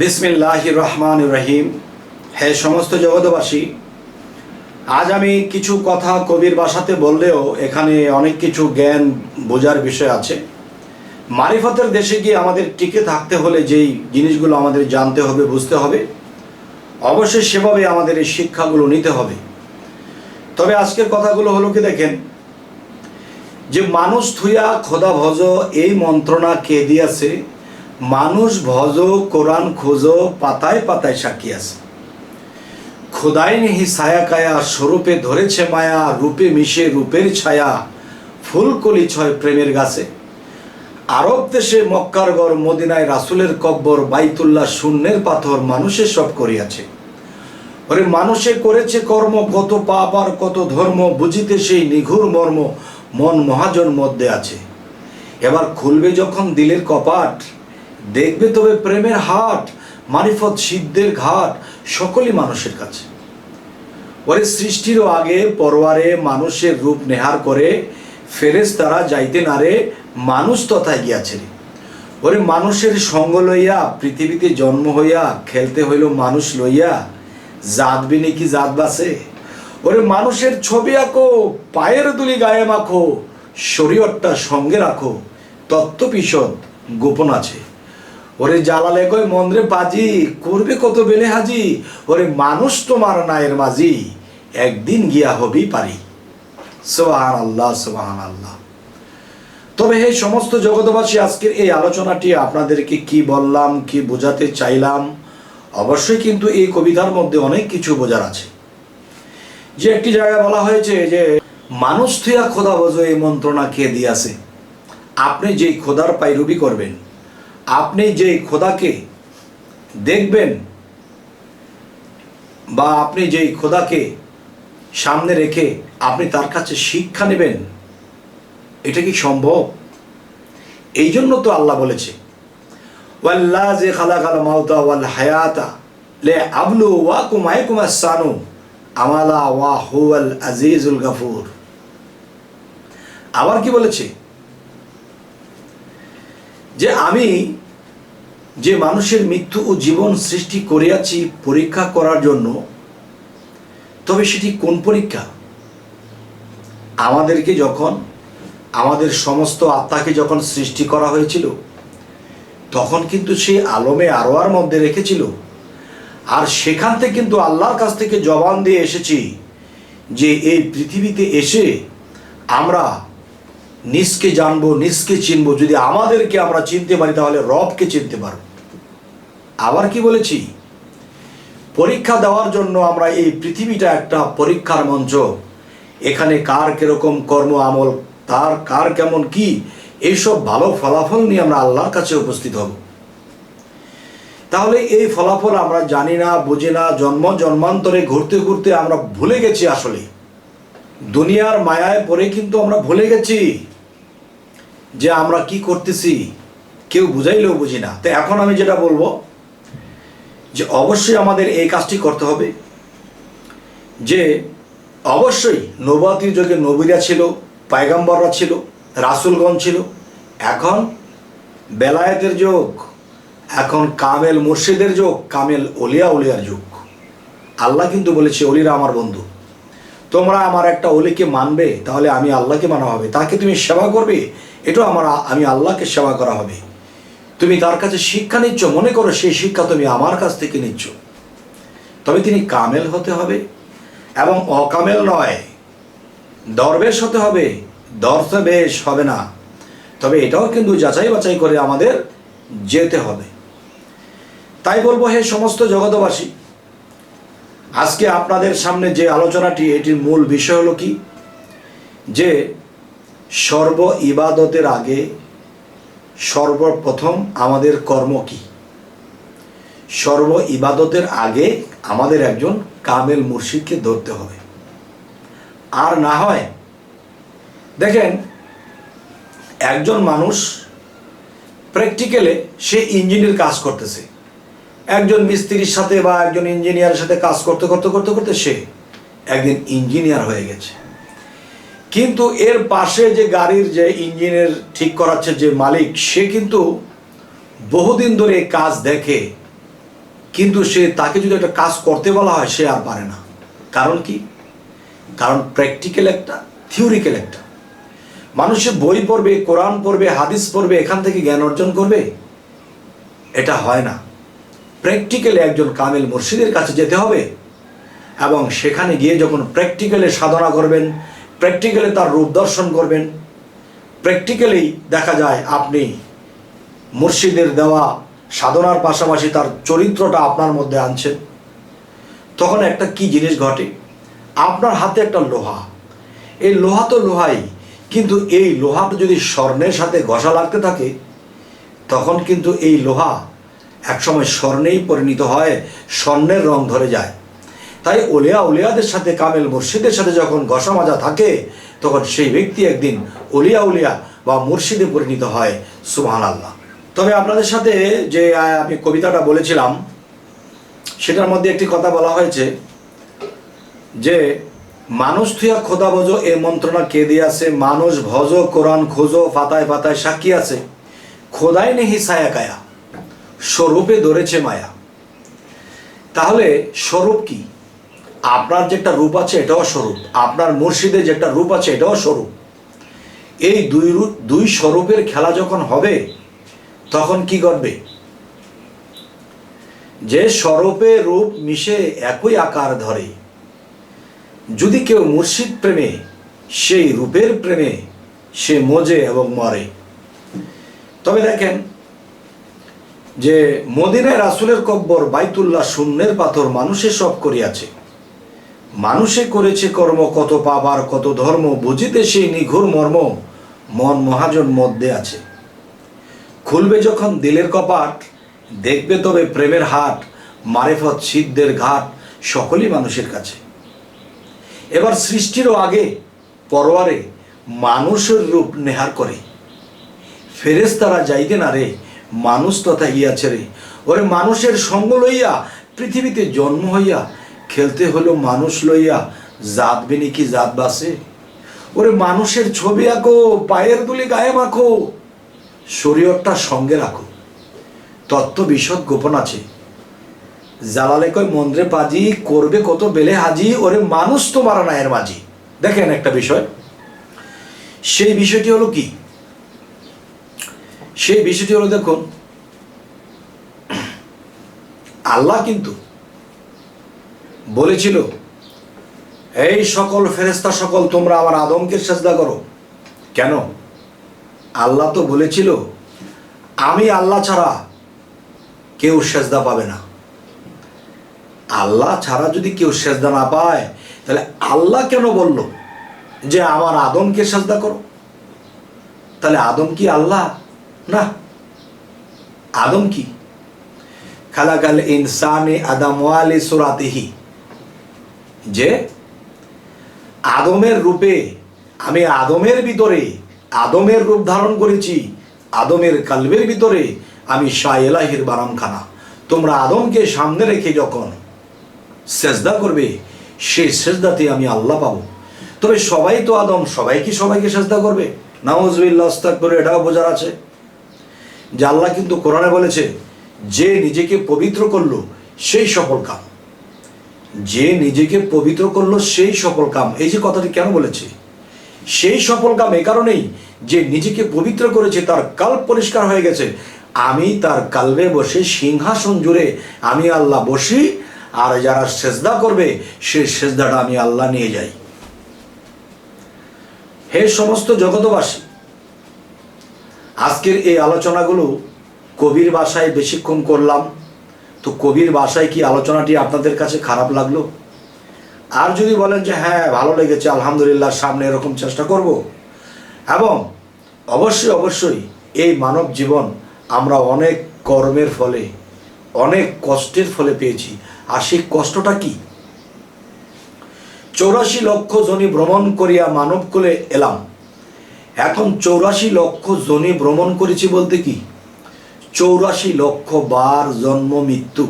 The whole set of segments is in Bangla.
বিসমিল্লাহ রহমান রহিম হে সমস্ত জগতবাসী আজ আমি কিছু কথা কবির ভাষাতে বললেও এখানে অনেক কিছু জ্ঞান বোঝার বিষয় আছে। মারিফতের দেশে গিয়ে আমাদের টিকে থাকতে হলে যেই জিনিসগুলো আমাদের জানতে হবে, বুঝতে হবে, অবশ্যই সেভাবে আমাদের এই শিক্ষাগুলো নিতে হবে। তবে আজকের কথাগুলো হলো কি দেখেন, যে মানুষ থুয়া খোদা ভজ এই মন্ত্রণা কে দিয়াছে মানুষ ভজ, কোরআন খোঁজ, পাতায় পাতায় সাক্ষী আছে। খোদাই নেহি ছায়া কায়া, স্বরূপে ধরেছে মায়া, রূপে মিশে রূপের ছায়া ফুলকলি ছয় প্রেমের গাছে। আরব দেশে মক্কার গড়, মদিনায় রাসুলের কব্বর, বাইতুল্লাহ শূন্যের পাথর মানুষের সব করিয়াছে। ওরে মানুষে করেছে কর্ম, কত পাপ আর কত ধর্ম, বুঝিতে সেই নিঘুর মর্ম মন মহাজন মধ্যে আছে। এবার খুলবে যখন দিলের কপাট দেখবে তবে প্রেমের হাট, মারিফত সিদ্ধের ঘাট, সকলই মানুষের কাছে। ওরে সৃষ্টিরও আগে পরওয়ারে মানুষের রূপ নেহার করে ফেরেস তারা যাইতে নারে মানুষ তথায় গিয়াছে ওরে মানুষের সঙ্গ লইয়া পৃথিবীতে জন্ম হইয়া খেলতে হইল মানুষ লইয়া, জাত বিনে কি জাত বাসে? ওরে মানুষের ছবি আঁকো, পায়ের দুলি গায়ে মাখো শরীরটা সঙ্গে রাখো তত্ত্ব তত্ত্বপিসদ গোপন আছে। ওরে জালালে কয় মন্দ্রে বাজি, করবে কত বেলে হাজি? ওরে মানুষ তোমার নায়ের মাঝি, একদিন গিয়া হবি পারি। সোহান আল্লাহ সোহান আল্লাহ তবে এই সমস্ত জগতবাসী আজকের এই আলোচনাটি আপনাদেরকে কি বললাম, কি বোঝাতে চাইলাম, অবশ্যই কিন্তু এই কবিতার মধ্যে অনেক কিছু বোঝার আছে। যে একটি জায়গায় বলা হয়েছে যে, মানুষ থুয়া খোদা বোঝো, এই মন্ত্রণা কে দিয়াছে? আপনি যেই খোদার পাইরুবি করবেন আপনি যেই খোদাকে দেখবেন বা আপনি যেই খোদাকে সামনে রেখে আপনি তার কাছে শিক্ষা নেবেন, এটা কি সম্ভব? এই জন্য তো আল্লাহ বলেছে যে খালা ওয়াল হায়াতা লে আবলু কুমাসানু আমালা ওয়া আজিজুল আবার কি বলেছে? যে আমি যে মানুষের মৃত্যু ও জীবন সৃষ্টি করিয়াছি পরীক্ষা করার জন্য, তবে সেটি কোন পরীক্ষা? আমাদেরকে যখন, আমাদের সমস্ত আত্মাকে যখন সৃষ্টি করা হয়েছিল, তখন কিন্তু সে আলমে আরোয়ার মধ্যে রেখেছিল। আর সেখান থেকে কিন্তু আল্লাহর কাছ থেকে জবান দিয়ে এসেছি যে এই পৃথিবীতে এসে আমরা নিজকে জানব, নিজকে চিনবো। যদি আমাদেরকে আমরা চিনতে পারি, তাহলে রবকে চিনতে পারব। আবার কি বলেছি? পরীক্ষা দেওয়ার জন্য আমরা এই পৃথিবীটা একটা পরীক্ষার মঞ্চ। এখানে কার কীরকম কর্ম আমল, তার, কার কেমন কি, এইসব ভালো ফলাফল নিয়ে আমরা আল্লাহর কাছে উপস্থিত হব। তাহলে এই ফলাফল আমরা জানি না, বুঝি না, জন্ম, জন্মান্তরে ঘুরতে ঘুরতে আমরা ভুলে গেছি আসলে। দুনিয়ার মায়ায় পড়ে কিন্তু আমরা ভুলে গেছি যে আমরা কি করতেছি, কেউ বুঝাইলেও বুঝি না। তো এখন আমি যেটা বলব যে অবশ্যই আমাদের এই কাজটি করতে হবে। যে অবশ্যই নবাতির যুগে নবীরা ছিল, পায়গাম্বররা ছিল রাসুলগঞ্জ ছিল, এখন বেলায়েতের যোগ, এখন কামেল মুর্শিদের যোগ, কামেল অলিয়া উলিয়ার যুগ। আল্লাহ কিন্তু বলেছে অলিরা আমার বন্ধু। তোমরা আমার একটা অলিকে মানবে, তাহলে আমি আল্লাহকে মানা হবে। তাকে তুমি সেবা করবে, এটাও আমার আমি আল্লাহকে সেবা করা হবে। তুমি তার কাছে শিক্ষা নিচ্ছ, মনে করো সেই শিক্ষা তুমি আমার কাছ থেকে নিচ্ছ। তবে তিনি কামেল হতে হবে এবং অকামেল নয়, দরবেশ হতে হবে, দর্শবেশ হবে না। তবে এটাও কিন্তু যাচাই বাছাই করে আমাদের যেতে হবে। তাই বলব, হে সমস্ত জগতবাসী আজকে আপনাদের সামনে যে আলোচনাটি, এটির মূল বিষয় হলো কি? যে সর্ব ইবাদতের আগে সর্বপ্রথম আমাদের কর্ম কি? সর্ব ইবাদতের আগে আমাদের একজন কামেল মুর্শিদকে ধরতে হবে। আর না হয়, দেখেন, একজন মানুষ প্র্যাকটিক্যালে সে ইঞ্জিনের কাজ করতেছে। একজন মিস্ত্রির সাথে বা একজন ইঞ্জিনিয়ারের সাথে কাজ করতে করতে করতে করতে সে একদিন ইঞ্জিনিয়ার হয়ে গেছে। কিন্তু এর পাশে যে গাড়ির যে ইঞ্জিনের ঠিক করাচ্ছে যে মালিক, সে কিন্তু বহুদিন ধরে কাজ দেখে, কিন্তু সে তাকে যদি একটা কাজ করতে বলা হয়, সে আর পারে না। কারণ কি? কারণ প্র্যাকটিক্যাল একটা থিওরিক্যাল একটা। মানুষে বই পড়বে, কোরআন পড়বে, হাদিস পড়বে, এখান থেকে জ্ঞান অর্জন করবে, এটা হয় না। প্র্যাকটিক্যালে একজন কামেল মুর্শিদের কাছে যেতে হবে এবং সেখানে গিয়ে যখন প্র্যাকটিক্যালে সাধনা করবেন প্র্যাকটিক্যালি তার রূপ দর্শন করবেন। প্র্যাকটিক্যালি দেখা যায় আপনি মুর্শিদের দেওয়া সাধনার পাশাপাশি তার চরিত্রটা আপনার মধ্যে আনছেন। তখন একটা কি জিনিস ঘটে? আপনার হাতে একটা লোহা। এই লোহা তো লোহাই, কিন্তু এই লোহাটা যদি স্বর্ণের সাথে ঘষা লাগতে থাকে, তখন কিন্তু এই লোহা একসময় স্বর্ণেই পরিণত হয়, স্বর্ণের রং ধরে যায়। তাই ওলিয়া উলিয়াদের সাথে কামেল মুর্শিদের সাথে যখন ঘষা মাজা থাকে, তখন সেই ব্যক্তি একদিন ওলিয়া উলিয়া বা মুর্শিদে পরিণত হয়। সুবহান আল্লাহ তবে আপনাদের সাথে যে আমি কবিতাটা বলেছিলাম, সেটার মধ্যে একটি কথা বলা হয়েছে যে, মানুষ থুয়া খোদা ভজ এ মন্ত্রণা কে দিয়াছে? মানুষ ভজ, কোরআন খোঁজো পাতায় পাতায় সাক্ষী আছে। খোদাই নেহি ছায়া কায়া, স্বরূপে ধরেছে মায়া। তাহলে স্বরূপ কি? আপনার যে একটা রূপ আছে এটাও স্বরূপ। আপনার মুর্শিদের যে একটা রূপ আছে এটাও স্বরূপ। এই দুই রূপ দুই স্বরূপের খেলা যখন হবে, তখন কি করবে যে স্বরূপে রূপ মিশে একই আকার ধরে। যদি কেউ মুর্শিদ প্রেমে, সেই রূপের প্রেমে সে মজে এবং মরে। তবে দেখেন যে মদিনায় রাসুলের কব্বর বাইতুল্লাহ শূন্যের পাথর মানুষের সব করিয়াছে। মানুষে করেছে কর্ম, কত পাবার কত ধর্ম, বুঝিতে সেই নিঘুর মর্ম মন মহাজন মধ্যে আছে। খুলবে যখন দিলের কপাট, দেখবে তবে প্রেমের হাট, মারেফত সিদ্ধের ঘাট সকলই মানুষের কাছে। এবার সৃষ্টিরও আগে পরোয়ারে মানুষের রূপ নেহার করে। ফেরেস তারা যাইতে না রে, মানুষ তথা গিয়াছে রে। ওরে মানুষের সঙ্গ লইয়া পৃথিবীতে জন্ম হইয়া খেলতে হলো মানুষ লইয়া। জাত বিনি কি জাত বাসে? ওরে মানুষের ছবি আঁকো, পায়ের দুলি গায়ে মাখো শরীরটা সঙ্গে রাখো। তত্ত্ব বিশদ গোপন আছে। জালালে কয় মন্দ্রে পাজি, করবে কত বেলে হাজি, ওরে মানুষ তো মারা না এর মাঝি। দেখেন একটা বিষয়। সেই বিষয়টি হলো কি? সেই বিষয়টি হলো দেখুন, আল্লাহ কিন্তু বলেছিল, এই সকল ফেরেস্তা সকল, তোমরা আমার আদমকে সাজদা করো। কেন? আল্লাহ তো বলেছিল, আমি আল্লাহ ছাড়া কেউ সেজদা পাবে না। আল্লাহ ছাড়া যদি কেউ সেজদা না পায়, তাহলে আল্লাহ কেন বলল যে আমার আদমকে সেজদা করো? তাহলে আদম কি আল্লাহ? না। আদম কি? খালাকাল ইনসানে আদামওয়ালে সুরাতেহি। যে আদমের রূপে আমি আদমের ভিতরে, আদমের রূপ ধারণ করেছি, আদমের কালবের ভিতরে আমি শাহ এলাহির বারামখানা তোমরা আদমকে সামনে রেখে যখন সেজদা করবে, সেই সেজদাতে আমি আল্লাহ পাবো। তবে সবাই তো আদম, সবাই কি সবাইকে সেজদা করবে? আস্তাক করে এটাও বোঝার আছে। যে আল্লাহ কিন্তু কোরআনে বলেছে, যে নিজেকে পবিত্র করল, সেই সফল কাম। যে নিজেকে পবিত্র করল সেই সফল কাম। এই যে কথাটি কেন বলেছে? সেই সফল কাম এ কারণেই যে নিজেকে পবিত্র করেছে, তার কাল পরিষ্কার হয়ে গেছে। আমি তার কালবে বসে সিংহাসন জুড়ে আমি আল্লাহ বসি, আর যারা সেজদা করবে সেই সেজদাটা আমি আল্লাহ নিয়ে যাই। হে সমস্ত জগতবাসী আজকের এই আলোচনাগুলো কবির ভাষায় বেশিক্ষণ করলাম। তো কবির ভাষায় কি আলোচনাটি আপনাদের কাছে খারাপ লাগল? আর যদি বলেন যে হ্যাঁ ভালো লেগেছে, আলহামদুলিল্লাহ, সামনে এরকম চেষ্টা করব। এবং অবশ্যই অবশ্যই এই মানব জীবন আমরা অনেক কর্মের ফলে, অনেক কষ্টের ফলে পেয়েছি। আর সেই কষ্টটা কি? চৌরাশি লক্ষ জনি ভ্রমণ করিয়া মানব কোলে এলাম। এখন চৌরাশি লক্ষ জনি ভ্রমণ করেছি বলতে কি? চৌরাশি লক্ষ বার জন্ম মৃত্যু।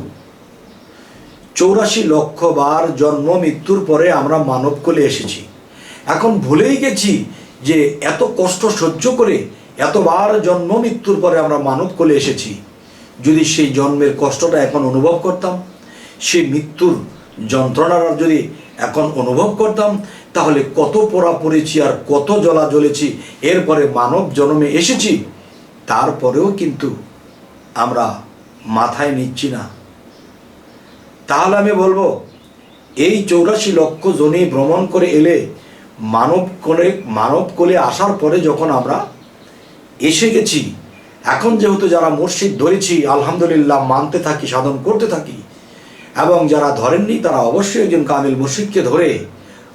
চৌরাশি লক্ষ বার জন্ম মৃত্যুর পরে আমরা মানব কোলে এসেছি। এখন ভুলেই গেছি যে এত কষ্ট সহ্য করে এতবার জন্ম মৃত্যুর পরে আমরা মানব কোলে এসেছি। যদি সেই জন্মের কষ্টটা এখন অনুভব করতাম, সেই মৃত্যুর যন্ত্রণাটা যদি এখন অনুভব করতাম, তাহলে কত পড়া পড়েছি আর কত জ্বলা জ্বলেছি। এরপরে মানব জন্মে এসেছি, তারপরেও কিন্তু আমরা মাথায় নিচ্ছি না। তাহলে আমি বলব, এই চৌরাশি লক্ষ জনে ভ্রমণ করে এলে মানব কোলে মানব কোলে আসার পরে যখন আমরা এসে গেছি, এখন যেহেতু যারা মসজিদ ধরেছি, আলহামদুলিল্লাহ মানতে থাকি, সাধন করতে থাকি, এবং যারা ধরেননি তারা অবশ্যই একজন কামিল মুর্শিদকে ধরে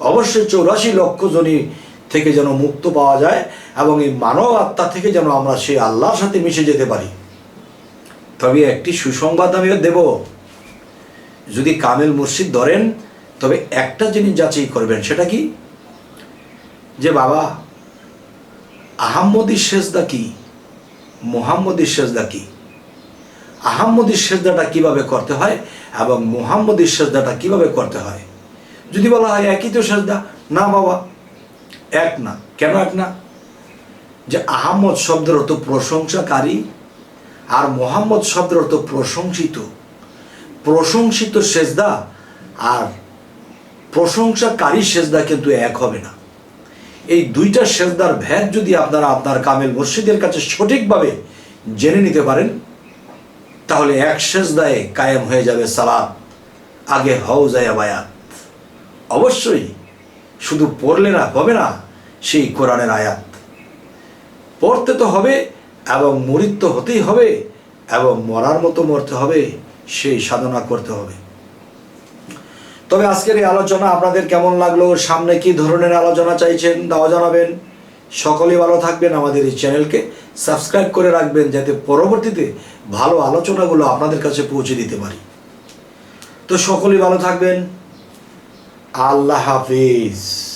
অবশ্যই চৌরাশি লক্ষ জনী থেকে যেন মুক্ত পাওয়া যায় এবং এই মানব আত্মা থেকে যেন আমরা সেই আল্লাহর সাথে মিশে যেতে পারি। তবে একটি সুসংবাদ আমিও দেব। যদি কামেল মুর্শিদ ধরেন, তবে একটা জিনিস যাচাই করবেন, সেটা কি? যে বাবা, আহাম্মদী সেজদা কি? মুহাম্মদী সেজদা কি? আহাম্মদী সেজদাটা কীভাবে করতে হয় এবং মুহাম্মদী সেজদাটা কীভাবে করতে হয়? যদি বলা হয় একই তো সেজদা, না বাবা, এক না। কেন এক না? যে আহম্মদ শব্দের অত প্রশংসাকারী আর মোহাম্মদ শব্দের অর্থ প্রশংসিত। প্রশংসিত সেজদা আর প্রশংসাকারী সেজদা কিন্তু এক হবে না। এই দুইটা সেজদার ভেদ যদি আপনারা আপনার কামেল মসজিদের কাছে সঠিকভাবে জেনে নিতে পারেন, তাহলে এক সেজদায় কায়েম হয়ে যাবে সালাদ আগে হও যায় বায়াত অবশ্যই শুধু পড়লে না, হবে না, সেই কোরআনের আয়াত। পড়তে তো হবে এবং মরিত হতেই হবে এবং মরার মতো মরতে হবে, সেই সাধনা করতে হবে। তবে আজকের এই আলোচনা আপনাদের কেমন লাগল? সামনে কি ধরনের আলোচনা চাইছেন? তাও জানাবেন। সকলেই ভালো থাকবেন আমাদের এই চ্যানেলকে। সাবস্ক্রাইব করে রাখবেন যাতে পরবর্তীতে ভালো আলোচনাগুলো আপনাদের কাছে পৌঁছে দিতে পারি। তো সকলেই ভালো থাকবেন। আল্লাহ হাফিজ।